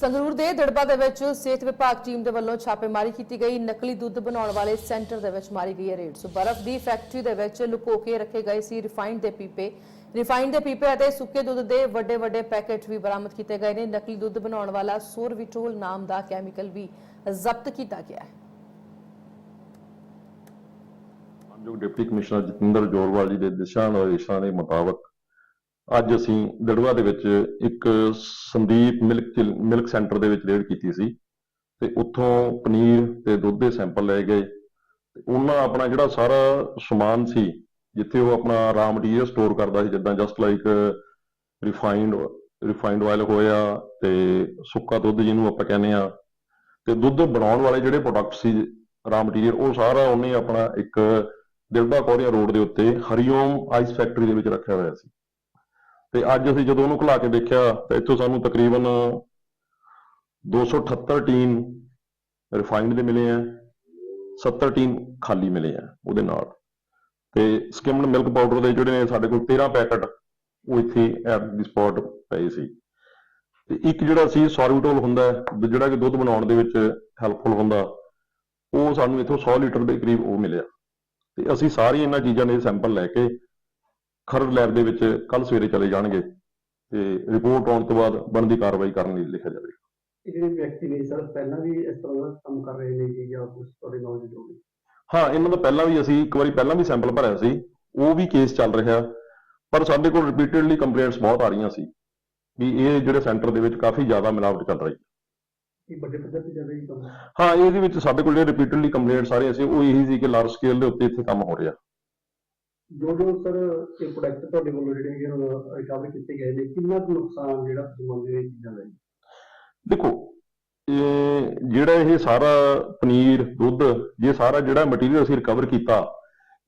ਸੰਗਰੂਰ ਦੇ ਦੜਬਾ ਦੇ ਵਿੱਚ ਸਿਹਤ ਵਿਭਾਗ ਟੀਮ ਦੇ ਵੱਲੋਂ ਛਾਪੇਮਾਰੀ ਕੀਤੀ ਗਈ। ਨਕਲੀ ਦੁੱਧ ਬਣਾਉਣ ਵਾਲੇ ਸੈਂਟਰ ਦੇ ਵਿੱਚ ਮਾਰੀ ਗਈ ਹੈ ਰੇਡ। ਸੋ ਬਰਫ਼ ਦੀ ਫੈਕਟਰੀ ਦੇ ਵਿੱਚ ਲੁਕੋ ਕੇ ਰੱਖੇ ਗਏ ਸੀ ਰਿਫਾਈਨਡ ਦੇ ਪੀਪੇ। ਰਿਫਾਈਨਡ ਦੇ ਪੀਪੇ ਅਤੇ ਸੁੱਕੇ ਦੁੱਧ ਦੇ ਵੱਡੇ ਵੱਡੇ ਪੈਕੇਟ ਵੀ ਬਰਾਮਦ ਕੀਤੇ ਗਏ ਨੇ। ਨਕਲੀ ਦੁੱਧ ਬਣਾਉਣ ਵਾਲਾ ਸੋਰਵਿਟੋਲ ਨਾਮ ਦਾ ਕੈਮੀਕਲ ਵੀ ਜ਼ਬਤ ਕੀਤਾ ਗਿਆ ਹੈ। ਮਾਨਯੋਗ ਡਿਪਟੀ ਕਮਿਸ਼ਨਰ ਜਤਿੰਦਰ ਜੋਰਵਾਲ ਜੀ ਦੇ ਦਿਸ਼ਾ ਨਿਰਦੇਸ਼ਾਂ ਦੇ ਮੁਤਾਬਕ ਅੱਜ ਅਸੀਂ ਦੜਵਾ ਦੇ ਵਿੱਚ ਇੱਕ ਸੰਦੀਪ ਮਿਲਕ ਚਿਲ- ਮਿਲਕ ਸੈਂਟਰ ਦੇ ਵਿੱਚ ਰੇਡ ਕੀਤੀ ਸੀ ਤੇ ਉੱਥੋਂ ਪਨੀਰ ਤੇ ਦੁੱਧ ਦੇ ਸੈਂਪਲ ਲਏ ਗਏ। ਤੇ ਉਹਨਾਂ ਆਪਣਾ ਜਿਹੜਾ ਸਾਰਾ ਸਮਾਨ ਸੀ, ਜਿੱਥੇ ਉਹ ਆਪਣਾ ਰਾ ਮਟੀਰੀਅਲ ਸਟੋਰ ਕਰਦਾ ਸੀ, ਜਿੱਦਾਂ just like refined refined oil ਹੋਇਆ ਤੇ ਸੁੱਕਾ ਦੁੱਧ ਜਿਹਨੂੰ ਆਪਾਂ ਕਹਿੰਦੇ ਆ ਤੇ ਦੁੱਧ ਬਣਾਉਣ ਵਾਲੇ ਜਿਹੜੇ ਪ੍ਰੋਡਕਟ ਸੀ ਰਾ ਮਟੀਰੀਅਲ ਉਹ ਸਾਰਾ ਉਹਨੇ ਆਪਣਾ ਇੱਕ ਦਿਲਬਾ ਕੋਰੀਆ ਰੋਡ ਦੇ ਉੱਤੇ ਹਰੀਓਮ ਆਈਸ ਫੈਕਟਰੀ ਦੇ ਵਿੱਚ ਰੱਖਿਆ ਹੋਇਆ ਸੀ। ਤੇ ਅੱਜ ਅਸੀਂ ਜਦੋਂ ਉਹਨੂੰ ਖੁਲਾ ਕੇ ਦੇਖਿਆ ਤਾਂ ਇੱਥੋਂ ਸਾਨੂੰ ਤਕਰੀਬਨ 278 ਟੀਨ ਰਿਫਾਈਨਡ ਦੇ ਮਿਲੇ ਆ 70 ਟੀਨ ਖਾਲੀ ਮਿਲੇ ਆ ਉਹਦੇ ਨਾਲ। ਤੇ ਸਕਿਮਡ ਮਿਲਕ ਪਾਊਡਰ ਦੇ ਜਿਹੜੇ ਨੇ ਸਾਡੇ ਕੋਲ 13 ਪੈਕਟ ਉਹ ਇੱਥੇ ਐਟ ਦੀ ਸਪੌਟ ਪਏ ਸੀ। ਤੇ ਇੱਕ ਜਿਹੜਾ ਸੀ ਸੋਰਬਿਟੋਲ ਹੁੰਦਾ, ਜਿਹੜਾ ਕਿ ਦੁੱਧ ਬਣਾਉਣ ਦੇ ਵਿੱਚ ਹੈਲਪਫੁਲ ਹੁੰਦਾ, ਉਹ ਸਾਨੂੰ ਇੱਥੋਂ 100 ਲੀਟਰ ਦੇ ਕਰੀਬ ਉਹ ਮਿਲਿਆ। ਤੇ ਅਸੀਂ ਸਾਰੀ ਇਹਨਾਂ ਚੀਜ਼ਾਂ ਦੇ ਸੈਂਪਲ ਲੈ ਕੇ ਖਰੜ ਲੈਬ ਦੇ ਵਿੱਚ ਕੱਲ ਸਵੇਰੇ ਚਲੇ ਜਾਣਗੇ ਤੇ ਰਿਪੋਰਟ ਆਉਣ ਤੋਂ ਬਾਅਦ ਬਣਦੀ ਕਾਰਵਾਈ ਕਰਨ ਲਈ ਲਿਖਿਆ ਜਾਵੇਗਾ। ਜਿਹੜੇ ਵਿਅਕਤੀ ਨੇ ਸਰ ਪਹਿਲਾਂ ਵੀ ਇਸ ਤਰ੍ਹਾਂ ਦਾ ਕੰਮ ਕਰ ਰਹੇ ਨੇ ਜੀ ਜਾਂ ਕੁਝ ਤੁਹਾਡੇ ਨੌਲੇਜ ਹੋਵੇ ਹਾਂ ਇਹਨਾਂ ਦਾ ਪਹਿਲਾਂ ਵੀ ਅਸੀਂ ਇੱਕ ਵਾਰੀ ਪਹਿਲਾਂ ਵੀ ਸੈਂਪਲ ਭਰਿਆ ਸੀ ਉਹ ਵੀ ਕੇਸ ਚੱਲ ਰਿਹਾ ਪਰ ਸਾਡੇ ਕੋਲ ਰਿਪੀਟਡਲੀ ਕੰਪਲੇਂਟਸ ਬਹੁਤ ਆ ਰਹੀਆਂ ਸੀ ਵੀ ਇਹ ਜਿਹੜੇ ਸੈਂਟਰ ਦੇ ਵਿੱਚ ਕਾਫੀ ਜ਼ਿਆਦਾ ਮਿਲਾਵਟ ਚੱਲ ਰਹੀ ਇਹ ਵੱਡੇ ਪੱਧਰ ਤੇ ਚੱਲ ਰਹੀ ਕੰਮ? ਹਾਂ ਇਹਦੇ ਵਿੱਚ ਸਾਡੇ ਕੋਲ ਜਿਹੜੇ ਰਿਪੀਟਡਲੀ ਕੰਪਲੇਂਟਸ ਆ ਰਹੀਆਂ ਸੀ ਉਹ ਇਹੀ ਸੀ ਕਿ ਲਾਰਜ ਸਕੇਲ ਦੇ ਉੱਤੇ ਇੱਥੇ ਕੰਮ ਹੋ ਰਿਹਾ। ਜੋ ਜੋ ਸਰ ਇਹ ਪ੍ਰੋਡਕਟ ਤੁਹਾਡੇ ਵੱਲੋਂ ਜਿਹੜੇ ਹੈਗੇ ਰਿਕਵਰ ਕੀਤੇ ਗਏ ਨੇ, ਕਿੰਨਾ ਕੁ ਨੁਕਸਾਨ ਜਿਹੜਾ ਤੁਸੀਂ ਮੰਨਦੇ ਹੋ ਇਹ ਚੀਜ਼ਾਂ ਦਾ ਜੀ? ਦੇਖੋ, ਇਹ ਜਿਹੜਾ ਇਹ ਸਾਰਾ ਪਨੀਰ, ਦੁੱਧ, ਇਹ ਸਾਰਾ ਜਿਹੜਾ ਮਟੀਰੀਅਲ ਅਸੀਂ ਰਿਕਵਰ ਕੀਤਾ,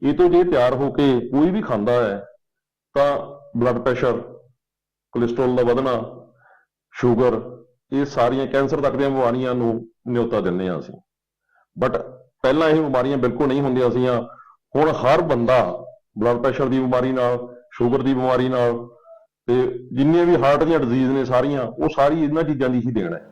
ਇਹ ਤੋਂ ਜੇ ਤਿਆਰ ਹੋ ਕੇ ਕੋਈ ਵੀ ਖਾਂਦਾ ਹੈ, ਤਾਂ ਬਲੱਡ ਪ੍ਰੈਸ਼ਰ ਕੋਲੇਸਟ੍ਰੋਲ ਦਾ ਵਧਣਾ ਸ਼ੂਗਰ ਇਹ ਸਾਰੀਆਂ ਕੈਂਸਰ ਤੱਕ ਦੀਆਂ ਬਿਮਾਰੀਆਂ ਨੂੰ ਨਿਉਤਾ ਦਿੰਦੇ ਹਾਂ ਅਸੀਂ ਬਟ ਪਹਿਲਾਂ ਇਹ ਬਿਮਾਰੀਆਂ ਬਿਲਕੁਲ ਨਹੀਂ ਹੁੰਦੀਆਂ ਸੀਆਂ ਹੁਣ ਹਰ ਬੰਦਾ ਬਲੱਡ ਪ੍ਰੈਸ਼ਰ ਦੀ ਬਿਮਾਰੀ ਨਾਲ ਸ਼ੂਗਰ ਦੀ ਬਿਮਾਰੀ ਨਾਲ, ਤੇ ਜਿੰਨੀਆਂ ਵੀ ਹਾਰਟ ਦੀਆਂ ਡਿਜ਼ੀਜ਼ ਨੇ ਸਾਰੀਆਂ, ਉਹ ਸਾਰੀ ਇਹਨਾਂ ਚੀਜ਼ਾਂ ਦੀ ਹੀ ਦੇਣ ਹੈ।